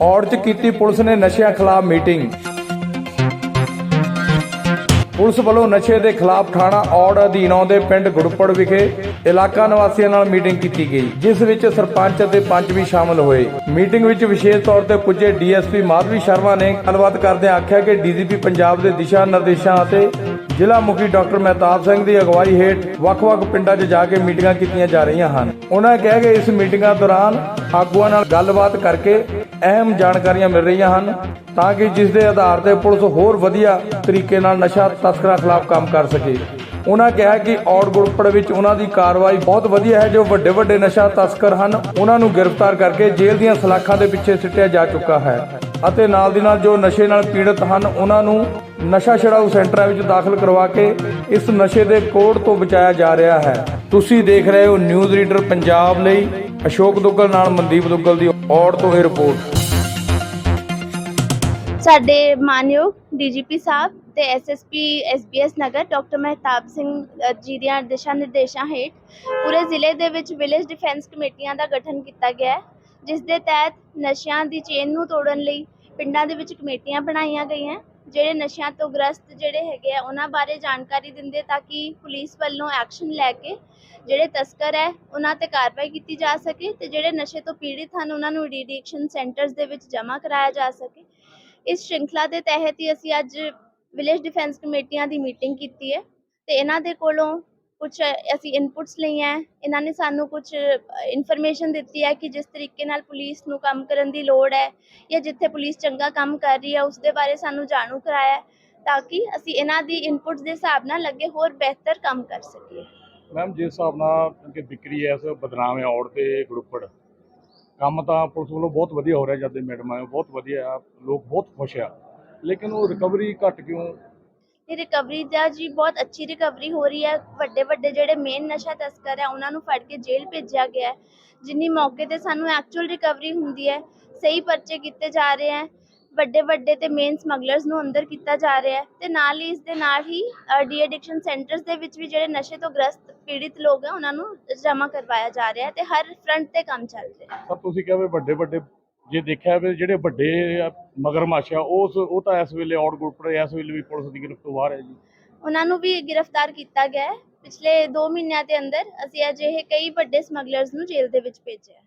ਔੜ ਕੀਤੀ ਪੁਲਿਸ ਨੇ ਨਸ਼ਿਆਂ ਖਿਲਾਫ ਮੀਟਿੰਗ। ਪੁਲਿਸ ਵੱਲੋਂ ਨਸ਼ੇ ਦੇ ਖਿਲਾਫ ਥਾਣਾ ਔੜ ਅਧੀਨ ਆਉਂਦੇ ਪਿੰਡ ਗੁੜਪੜ ਵਿਖੇ ਇਲਾਕਾ ਨਿਵਾਸੀਆਂ ਨਾਲ ਮੀਟਿੰਗ ਕੀਤੀ ਗਈ, ਜਿਸ ਵਿੱਚ ਸਰਪੰਚ ਅਤੇ ਪੰਚ ਵੀ ਸ਼ਾਮਲ ਹੋਏ। ਮੀਟਿੰਗ ਵਿੱਚ ਵਿਸ਼ੇਸ਼ ਤੌਰ ਤੇ ਪੁੱਜੇ ਡੀਐਸਪੀ ਮਾਧਵੀ ਸ਼ਰਮਾ ਨੇ ਗੱਲਬਾਤ ਕਰਦਿਆਂ ਆਖਿਆ ਕਿ ਡੀਜੀਪੀ ਪੰਜਾਬ ਦੇ ਦਿਸ਼ਾ ਨਿਰਦੇਸ਼ਾਂ ਅਤੇ ਜ਼ਿਲ੍ਹਾ ਮੁਖੀ ਡਾਕਟਰ ਮਹਿਤਾਬ ਸਿੰਘ ਦੀ ਅਗਵਾਈ ਹੇਠ ਵੱਖ-ਵੱਖ ਪਿੰਡਾਂ 'ਚ ਜਾ ਕੇ ਮੀਟਿੰਗਾਂ ਕੀਤੀਆਂ ਜਾ ਰਹੀਆਂ ਹਨ। ਉਹਨਾਂ ਕਿਹਾ ਕਿ ਇਸ ਮੀਟਿੰਗਾਂ ਦੌਰਾਨ ਆਗੂਆਂ ਨਾਲ ਗੱਲਬਾਤ ਕਰਕੇ ਅਹਿਮ ਜਾਣਕਾਰੀਆਂ ਮਿਲ ਰਹੀਆਂ ਹਨ ਤਾਂ ਕਿ ਜਿਸ ਦੇ ਆਧਾਰ ਤੇ ਪੁਲਿਸ ਹੋਰ ਵਧੀਆ ਤਰੀਕੇ ਨਾਲ ਨਸ਼ਾ ਤਸਕਰਾਂ ਖਿਲਾਫ ਕੰਮ ਕਰ ਸਕੇ। ਉਹਨਾਂ ਕਿਹਾ ਕਿ ਔੜ ਗੁਰਪੜ ਵਿੱਚ ਉਹਨਾਂ ਦੀ ਕਾਰਵਾਈ ਬਹੁਤ ਵਧੀਆ ਹੈ। ਜੋ ਵੱਡੇ ਵੱਡੇ ਨਸ਼ਾ ਤਸਕਰ ਹਨ, ਉਹਨਾਂ ਨੂੰ ਗ੍ਰਿਫਤਾਰ ਕਰਕੇ ਜੇਲ੍ਹ ਦੀਆਂ ਸਲਾਖਾਂ ਦੇ ਪਿੱਛੇ ਸਿੱਟਿਆ ਜਾ ਚੁੱਕਾ ਹੈ ਅਤੇ ਨਾਲ ਦੀ ਨਾਲ ਜੋ ਨਸ਼ੇ ਨਾਲ ਪੀੜਤ ਹਨ, ਉਹਨਾਂ ਨੂੰ ਨਸ਼ਾ ਛਡਾਊ ਸੈਂਟਰਾਂ ਵਿੱਚ ਦਾਖਲ ਕਰਵਾ ਕੇ ਇਸ ਨਸ਼ੇ ਦੇ ਕੋੜ ਤੋਂ ਬਚਾਇਆ ਜਾ ਰਿਹਾ ਹੈ। ਤੁਸੀਂ ਦੇਖ ਰਹੇ ਹੋ ਨਿਊਜ਼ ਰੀਡਰ ਪੰਜਾਬ ਲਈ ਅਸ਼ੋਕ ਦੁੱਗਲ ਨਾਲ ਮਨਦੀਪ ਦੁੱਗਲ ਦੀ ਔੜ ਤੋਂ ਇਹ ਰਿਪੋਰਟ। ਸਾਡੇ ਮਾਨਯੋਗ ਡੀਜੀਪੀ ਸਾਹਿਬ ਤੇ SSP SBS Nagar doctor Mehtab Singh ji ਦੀਆਂ ਦਿਸ਼ਾ ਨਿਰਦੇਸ਼ਾਂ ਹੇਠ ਪੂਰੇ ਜ਼ਿਲ੍ਹੇ ਦੇ ਵਿੱਚ ਵਿਲੇਜ ਡਿਫੈਂਸ ਕਮੇਟੀਆਂ ਦਾ ਗਠਨ ਕੀਤਾ ਗਿਆ ਹੈ, ਜਿਸ ਦੇ ਤਹਿਤ ਨਸ਼ਿਆਂ ਦੀ ਚੇਨ ਨੂੰ ਤੋੜਨ ਲਈ ਪਿੰਡਾਂ ਦੇ ਵਿੱਚ ਕਮੇਟੀਆਂ ਬਣਾਈਆਂ ਗਈਆਂ ਜਿਹੜੇ ਨਸ਼ਿਆਂ ਤੋਂ ਗ੍ਰਸਤ ਜਿਹੜੇ ਹੈਗੇ ਆ, ਉਹਨਾਂ ਬਾਰੇ ਜਾਣਕਾਰੀ ਦਿੰਦੇ ਤਾਂ ਕਿ ਪੁਲਿਸ ਵੱਲੋਂ ਐਕਸ਼ਨ ਲੈ ਕੇ ਜਿਹੜੇ ਤਸਕਰ ਹੈ, ਉਹਨਾਂ ਤੇ ਕਾਰਵਾਈ ਕੀਤੀ ਜਾ ਸਕੇ ਤੇ ਜਿਹੜੇ ਨਸ਼ੇ ਤੋਂ ਪੀੜਿਤ ਹਨ, ਉਹਨਾਂ ਨੂੰ ਡਿਡਿਕਸ਼ਨ ਸੈਂਟਰਸ ਦੇ ਵਿੱਚ ਜਮ੍ਹਾਂ ਕਰਾਇਆ ਜਾ ਸਕੇ। ਇਸ ਸ਼੍ਰृंखला ਦੇ ਤਹਿਤ ਹੀ ਅਸੀਂ ਅੱਜ ਵਿਲੇਜ ਡਿਫੈਂਸ ਕਮੇਟੀਆਂ ਦੀ ਮੀਟਿੰਗ ਕੀਤੀ ਹੈ ਤੇ ਇਹਨਾਂ ਦੇ ਕੋਲੋਂ ਕੁਝ ਅਸੀਂ ਇਨਪੁਟਸ ਲਈਆਂ ਇਹਨਾਂ ਨੇ ਸਾਨੂੰ ਕੁਝ ਇਨਫੋਰਮੇਸ਼ਨ ਦਿੱਤੀ ਹੈ ਕਿ ਜਿਸ ਤਰੀਕੇ ਨਾਲ ਪੁਲਿਸ ਨੂੰ ਕੰਮ ਕਰਨ ਦੀ ਲੋੜ ਹੈ ਜਾਂ ਜਿੱਥੇ ਪੁਲਿਸ ਚੰਗਾ ਕੰਮ ਕਰ ਰਹੀ ਹੈ ਉਸ ਦੇ ਬਾਰੇ ਸਾਨੂੰ ਜਾਣੂ ਕਰਾਇਆ ਤਾਂ ਕਿ ਅਸੀਂ ਇਹਨਾਂ ਦੀ ਇਨਪੁਟਸ ਦੇ ਹਿਸਾਬ ਨਾਲ ਅੱਗੇ ਹੋਰ ਬਿਹਤਰ ਕੰਮ ਕਰ ਸਕੀਏ। ਮੈਮ ਜਿਸ ਹਿਸਾਬ ਨਾਲ ਕਿ ਵਿਕਰੀ ਐ ਇਸ ਬਦਨਾਮ ਹੈ ਔੜ ਤੇ ਗਰੁੱਪੜ, ਕੰਮ ਤਾਂ ਪੁਲਿਸ ਵੱਲੋਂ ਬਹੁਤ ਵਧੀਆ ਹੋ ਰਿਹਾ ਜਦ ਦੇ ਮੈਡਮ ਆਏ ਬਹੁਤ ਵਧੀਆ ਆ, ਲੋਕ ਬਹੁਤ ਖੁਸ਼ ਆ। ਲੇਕਿਨ ਉਹ ਰਿਕਵਰੀ ਘੱਟ ਕਿਉਂ ਇਹ ਰਿਕਵਰੀ ਦਾ ਜੀ ਬਹੁਤ ਅੱਛੀ ਰਿਕਵਰੀ ਹੋ ਰਹੀ ਹੈ। ਵੱਡੇ ਵੱਡੇ ਜਿਹੜੇ ਮੇਨ ਨਸ਼ਾ ਤਸਕਰ ਹੈ, ਉਹਨਾਂ ਨੂੰ ਫੜ ਕੇ ਜੇਲ੍ਹ ਭੇਜਿਆ ਗਿਆ ਹੈ। ਜਿੰਨੀ ਮੌਕੇ ਤੇ ਸਾਨੂੰ ਐਕਚੁਅਲ ਰਿਕਵਰੀ ਹੁੰਦੀ ਹੈ, ਸਹੀ ਪਰਚੇ ਕੀਤੇ ਜਾ ਰਹੇ ਹੈ ਵੱਡੇ ਵੱਡੇ ਤੇ ਮੇਨ ਸਮਗਲਰਸ ਨੂੰ ਅੰਦਰ ਕੀਤਾ ਜਾ ਰਿਹਾ ਹੈ ਤੇ ਨਾਲ ਹੀ ਇਸ ਦੇ ਨਾਲ ਹੀ ਡੀ ਐਡਿਕਸ਼ਨ ਸੈਂਟਰਸ ਦੇ ਵਿੱਚ ਵੀ ਜਿਹੜੇ ਨਸ਼ੇ ਤੋਂ ਗ੍ਰਸਤ ਪੀੜਿਤ ਲੋਕ ਹੈ, ਉਹਨਾਂ ਨੂੰ ਜਮ੍ਹਾਂ ਕਰਵਾਇਆ ਜਾ ਰਿਹਾ ਹੈ ਤੇ ਹਰ ਫਰੰਟ ਤੇ ਕੰਮ ਚੱਲ ਰਿਹਾ ਹੈ। ਸਰ, ਤੁਸੀਂ ਕਿਹਾ ਵੀ ਵੱਡੇ ਵੱਡੇ ਜੇ ਦੇਖਿਆ ਵੀ ਜਿਹੜੇ ਵੱਡੇ ਆ, ਮਗਰਮੱਛ ਆ ਉਸ ਉਹ ਤਾਂ ਇਸ ਵੇਲੇ ਔੜ ਗਰੁੱਪੜ ਇਸ ਵੇਲੇ ਵੀ ਪੁਲਿਸ ਦੀ ਗ੍ਰਿਫਤ ਤੋਂ ਬਾਹਰ ਹੈ ਜੀ। ਉਹਨਾਂ ਨੂੰ ਵੀ ਗ੍ਰਿਫਤਾਰ ਕੀਤਾ ਗਿਆ ਹੈ। ਪਿਛਲੇ 2 ਮਹੀਨਿਆਂ ਦੇ ਅੰਦਰ ਅਸੀਂ ਅਜਿਹੇ ਕਈ ਵੱਡੇ ਸਮਗਲਰਸ ਨੂੰ ਜੇਲ੍ਹ ਦੇ ਵਿੱਚ ਭੇਜਿਆ